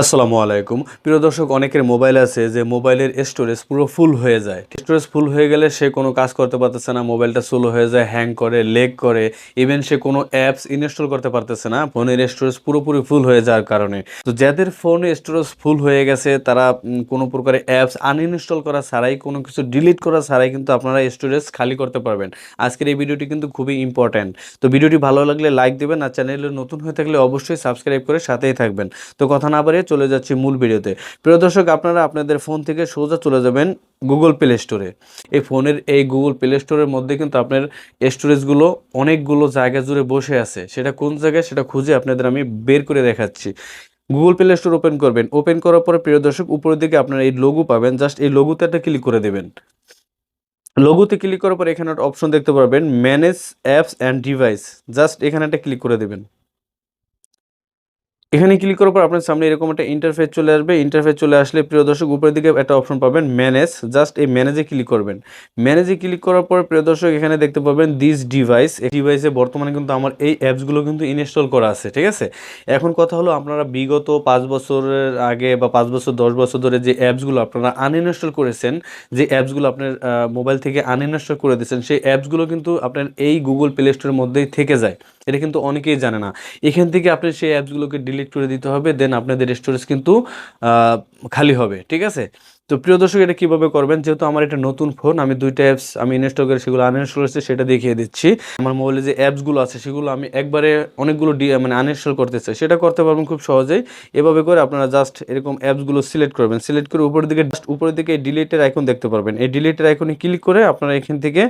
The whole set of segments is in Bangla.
আসসালামু আলাইকুম। প্রিয় দর্শক, অনেকের মোবাইল আছে যে মোবাইলের স্টোরেজ পুরো ফুল হয়ে যায়। স্টোরেজ ফুল হয়ে গেলে সে কোনো কাজ করতে পারতেছে না, মোবাইলটা স্লো হয়ে যায়, হ্যাং করে লেগ করে। ইভেন সে কোনো অ্যাপস ইনস্টল করতে পারতেছে না, ফোনের স্টোরেজ পুরোপুরি ফুল হয়ে যাওয়ার কারণে। তো যাদের ফোনে স্টোরেজ ফুল হয়ে গেছে, তারা কোনো প্রকারের অ্যাপস আনইনস্টল করা ছাড়াই, কোনো কিছু ডিলিট করা ছাড়াই কিন্তু আপনারা স্টোরেজ খালি করতে পারবেন। আজকের এই ভিডিওটি কিন্তু খুবই ইম্পর্ট্যান্ট তো ভিডিওটি ভালো লাগলে লাইক দেবেন আর চ্যানেলে নতুন হয়ে থাকলে অবশ্যই সাবস্ক্রাইব করে সাথেই থাকবেন। তো কথা না বাড়িয়ে চলে যাচ্ছি মূল ভিডিওতে। প্রিয় দর্শক, আপনারা আপনাদের ফোন থেকে সোজা চলে যাবেন গুগল প্লে স্টোরে এই ফোনের, এই গুগল প্লে স্টোরের মধ্যে কিন্তু আপনার স্টোরেজগুলো অনেকগুলো জায়গা জুড়ে বসে আছে। সেটা কোন জায়গায় সেটা খুঁজে আপনাদের আমি বের করে দেখাচ্ছি। গুগল প্লে স্টোর ওপেন করবেন। ওপেন করার পরে, প্রিয় দর্শক, উপরের দিকে আপনারা এই লোগো পাবেন। জাস্ট এই লোগোতে একটা ক্লিক করে দেবেন। লোগোতে ক্লিক করার পর এখানে একটা অপশন দেখতে পারবেন manage apps and device just এখানে একটা ক্লিক করে দেবেন। এখানে ক্লিক করার পর আপনার সামনে এরকম একটা ইন্টারফেস চলে আসবে। ইন্টারফেস চলে আসলে প্রিয় দর্শক, উপরের দিকে একটা অপশন পাবেন ম্যানেজ জাস্ট এই ম্যানেজে ক্লিক করবেন। ম্যানেজে ক্লিক করার পর প্রিয় দর্শক, এখানে দেখতে পাবেন দিস ডিভাইস এই ডিভাইসে বর্তমানে কিন্তু আমার এই অ্যাপসগুলো কিন্তু ইনস্টল করা আছে, ঠিক আছে? এখন কথা হলো আপনারা বিগত পাঁচ বছরের আগে বা পাঁচ বছর, দশ বছর ধরে যে অ্যাপসগুলো আপনারা আনইনস্টল করেছেন, যে অ্যাপসগুলো আপনার মোবাইল থেকে আনইনস্টল করে দিয়েছেন, সেই অ্যাপসগুলো কিন্তু আপনার এই গুগল প্লে স্টোরের মধ্যেই থেকে যায়। এটা কিন্তু অনেকেই জানে না। এখান থেকে আপনি সেই অ্যাপসগুলোকে ডিলিট করে দিতে হবে দেন আপনাদের স্টোরেজ কিন্তু খালি হবে, ঠিক আছে? তো প্রিয় দর্শক, এটা কীভাবে করবেন? যেহেতু আমার এটা নতুন ফোন, আমি দুইটা অ্যাপস আমি ইনস্টল করে সেগুলো আনইনস্টল করেছি, সেটা দেখিয়ে দিচ্ছি। আমার মোবাইলে যে অ্যাপসগুলো আছে, সেগুলো আমি একবারে অনেকগুলো ডি মানে আনইনস্টল করতে চাই। সেটা করতে পারবেন খুব সহজেই। এভাবে করে আপনারা জাস্ট এরকম অ্যাপসগুলো সিলেক্ট করবেন। সিলেক্ট করে উপরের দিকে জাস্ট উপরের দিকে ডিলেটের আইকন দেখতে পারবেন। এই ডিলিটের আইকনে ক্লিক করে আপনারা এখান থেকে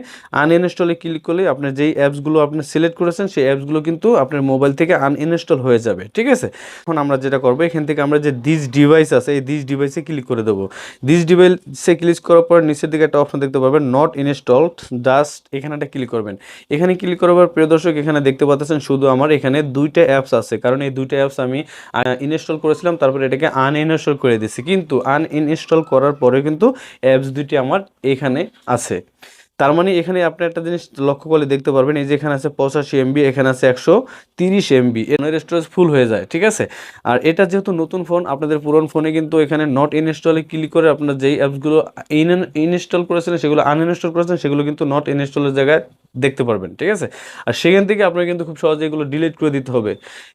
আনইনস্টলে ক্লিক করলে আপনার যেই অ্যাপসগুলো আপনি সিলেক্ট করেছেন, সেই অ্যাপসগুলো কিন্তু আপনার মোবাইল থেকে আনইনস্টল হয়ে যাবে। ঠিক আছে? এখন আমরা যেটা করব, এখান থেকে আমরা যে দিস ডিভাইস আছে, এই দিস ডিভাইসে ক্লিক করে দেবো। দিস ডিভাইসে ক্লিক করার পর নিচের দিকে একটা অপশন দেখতে পাবেন নট ইনস্টলড জাস্ট এখানে একটা ক্লিক করবেন। এখানে ক্লিক করার পর প্রিয় দর্শক, এখানে দেখতে পাচ্ছেন শুধু আমার এখানে দুইটা অ্যাপস আছে। কারণ এই দুইটা অ্যাপস আমি ইনস্টল করেছিলাম, তারপর এটাকে আনইনস্টল করে দিয়েছি। কিন্তু আনইনস্টল করার পরে কিন্তু অ্যাপস দুইটি আমার এখানে আছে। তার মানে এখানে আপনি একটা জিনিস লক্ষ্য করলে দেখতে পারবেন, এই যে এখানে আছে পঁচাশি এমবি এখানে আছে একশো তিরিশ এমবি এর স্টোরেজ ফুল হয়ে যায়, ঠিক আছে? আর এটা যেহেতু নতুন ফোন আপনাদের পুরন ফোনে কিন্তু এখানে নট ইনস্টলে ক্লিক করে আপনার যেই অ্যাপসগুলো ইন ইনস্টল করেছেন সেগুলো আনইনস্টল করেছেন সেগুলো কিন্তু নট ইনস্টলের জায়গায় দেখতে পারবেন, ঠিক আছে? আর সেখান থেকে আপনার কিন্তু খুব সহজে এগুলো ডিলিট করে দিতে হবে।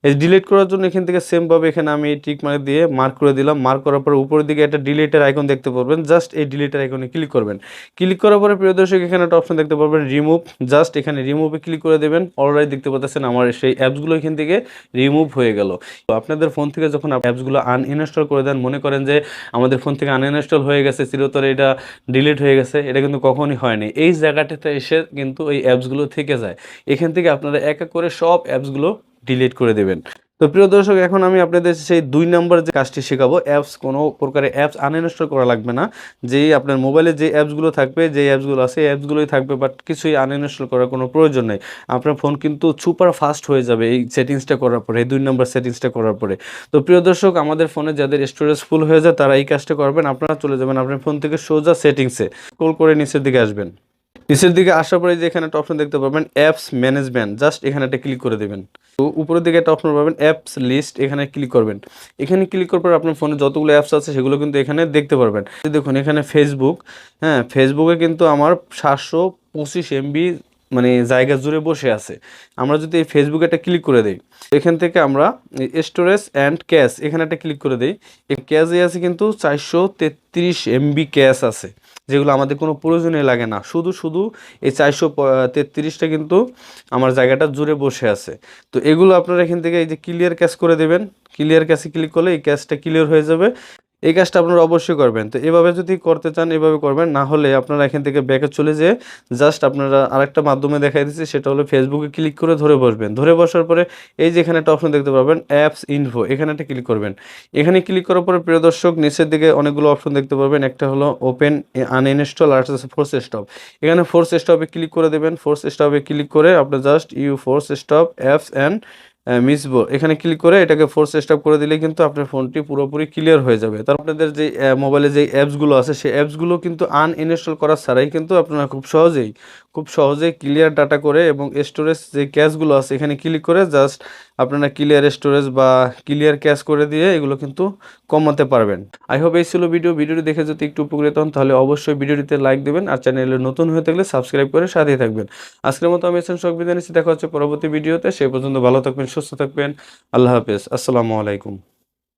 এই ডিলিট করার জন্য এখান থেকে সেমভাবে এখানে আমি এই টিক মার্ক দিয়ে মার্ক করে দিলাম। মার্ক করার পরে উপরের দিকে একটা ডিলিটের আইকন দেখতে পারবেন। জাস্ট এই ডিলিটের আইকনে ক্লিক করবেন। ক্লিক করার পরে প্রিয় দর্শক, এখানে একটা অপশন দেখতে পারবেন রিমুভ জাস্ট এখানে রিমুভে ক্লিক করে দেবেন। অলরেডি দেখতে পাচ্ছেন আমার সেই অ্যাপসগুলো এখান থেকে রিমুভ হয়ে গেল। তো আপনাদের ফোন থেকে যখন অ্যাপসগুলো আনইনস্টল করে দেন, মনে করেন যে আমাদের ফোন থেকে আনইনস্টল হয়ে গেছে, চিরতরে এটা ডিলিট হয়ে গেছে, এটা কিন্তু কখনই হয়নি এই জায়গাটাতে এসে কিন্তু এই অ্যাপসগুলো থেকে যায়, এখান থেকে আপনারা এক এক করে সব অ্যাপসগুলো ডিলিট করে দেবেন। তো প্রিয় দর্শক, এখন আমি আপনাদের সেই দুই নম্বর যে কাজটি শেখাবো, অ্যাপস, কোনো প্রকারের অ্যাপস আনইনস্টল করা লাগবে না। যেই আপনার মোবাইলে যে অ্যাপসগুলো থাকবে যে অ্যাপসগুলো আছে অ্যাপসগুলোই থাকবে বাট কিছুই আনইনস্টল করার কোনো প্রয়োজন নেই। আপনার ফোন কিন্তু সুপার ফাস্ট হয়ে যাবে এই সেটিংসটা করার পরে, এই দুই নম্বর সেটিংসটা করার পরে। তো প্রিয় দর্শক, আমাদের ফোনে যাদের স্টোরেজ ফুল হয়ে যায়, তারা এই কাজটা করবেন, আপনারা চলে যাবেন আপনার ফোন থেকে সোজা সেটিংসে স্ক্রল করে নিচের দিকে আসবেন। নিচের দিকে আসার পরে যে এখানে একটা অপশন দেখতে পাবেন অ্যাপস ম্যানেজমেন্ট জাস্ট এখানে একটা ক্লিক করে দেবেন। তো উপরের দিকে একটা অপশন পাবেন অ্যাপস লিস্ট এখানে ক্লিক করবেন। এখানে ক্লিক করার পর আপনার ফোনে যতগুলো অ্যাপস আছে, সেগুলো কিন্তু এখানে দেখতে পারবেন। দেখুন, এখানে ফেসবুক হ্যাঁ ফেসবুকে কিন্তু আমার সাতশো পঁচিশ এমবি মানে জায়গা জুড়ে বসে আছে। আমরা যদি এই ফেসবুকে একটা ক্লিক করে দিই, এখান থেকে আমরা স্টোরেজ অ্যান্ড ক্যাশ এখানে একটা ক্লিক করে দিই। এই ক্যাশে আছে কিন্তু চারশো তেত্রিশ এমবি ক্যাশ আছে। যেগুলো আমাদের কোনো প্রয়োজনে লাগে না। শুধু শুধু এই চারশো তেত্রিশটা কিন্তু আমার জায়গাটা জুড়ে বসে আছে। তো এগুলো আপনারা এখান থেকে এই যে ক্লিয়ার ক্যাশ করে দেবেন। ক্লিয়ার ক্যাশে ক্লিক করলে এই ক্যাশটা ক্লিয়ার হয়ে যাবে। এই কাজটা আপনারা অবশ্যই করবেন। তো এভাবে যদি করতে চান, এভাবে করবেন। না হলে আপনারা এখান থেকে ব্যাকে চলে যেয়ে জাস্ট আপনারা আরেকটা মাধ্যমে দেখাই দিচ্ছি, সেটা হলো ফেসবুকে ক্লিক করে ধরে বসবেন। ধরে বসার পরে এই যে এখানে একটা অপশন দেখতে পাবেন অ্যাপস ইনফো এখানে একটা ক্লিক করবেন। এখানে ক্লিক করার পরে প্রিয় দর্শক, নিচের দিকে অনেকগুলো অপশন দেখতে পাবেন একটা হলো ওপেন আনইনস্টল আর একটা ফোর্স স্টপ এখানে ফোর্স স্টপে ক্লিক করে দেবেন। ফোর্স স্টপে ক্লিক করে আপনার just you force stop apps and মিসবো এখানে ক্লিক করে এটাকে ফোর্স স্টপ করে দিলে কিন্তু আপনার ফোনটি পুরোপুরি ক্লিয়ার হয়ে যাবে। তার আপনাদের যে মোবাইলে যে অ্যাপসগুলো আছে, সেই অ্যাপসগুলো কিন্তু আনইনস্টল করা ছাড়াই কিন্তু আপনারা খুব সহজেই খুব সহজে ক্লিয়ার ডাটা করে এবং স্টোরেজ যে ক্যাশগুলো আছে এখানে ক্লিক করে জাস্ট আপনারা ক্লিয়ার স্টোরেজ বা ক্লিয়ার ক্যাশ করে দিয়ে এগুলো কিন্তু কমাতে পারবেন। আই হোপ এই ছিল ভিডিও ভিডিওটি দেখে যদি একটু উপকৃত হন তাহলে অবশ্যই ভিডিওটিতে লাইক দেবেন আর চ্যানেলে নতুন হয়ে থাকলে সাবস্ক্রাইব করে সাথেই থাকবেন। আজকের মতো আমি এসেন শখ বিদায় দেখা হচ্ছে পরবর্তী ভিডিওতে সেই পর্যন্ত ভালো থাকবেন, সুস্থ থাকবেন। আল্লাহ হাফেজ। আসসালামু আলাইকুম।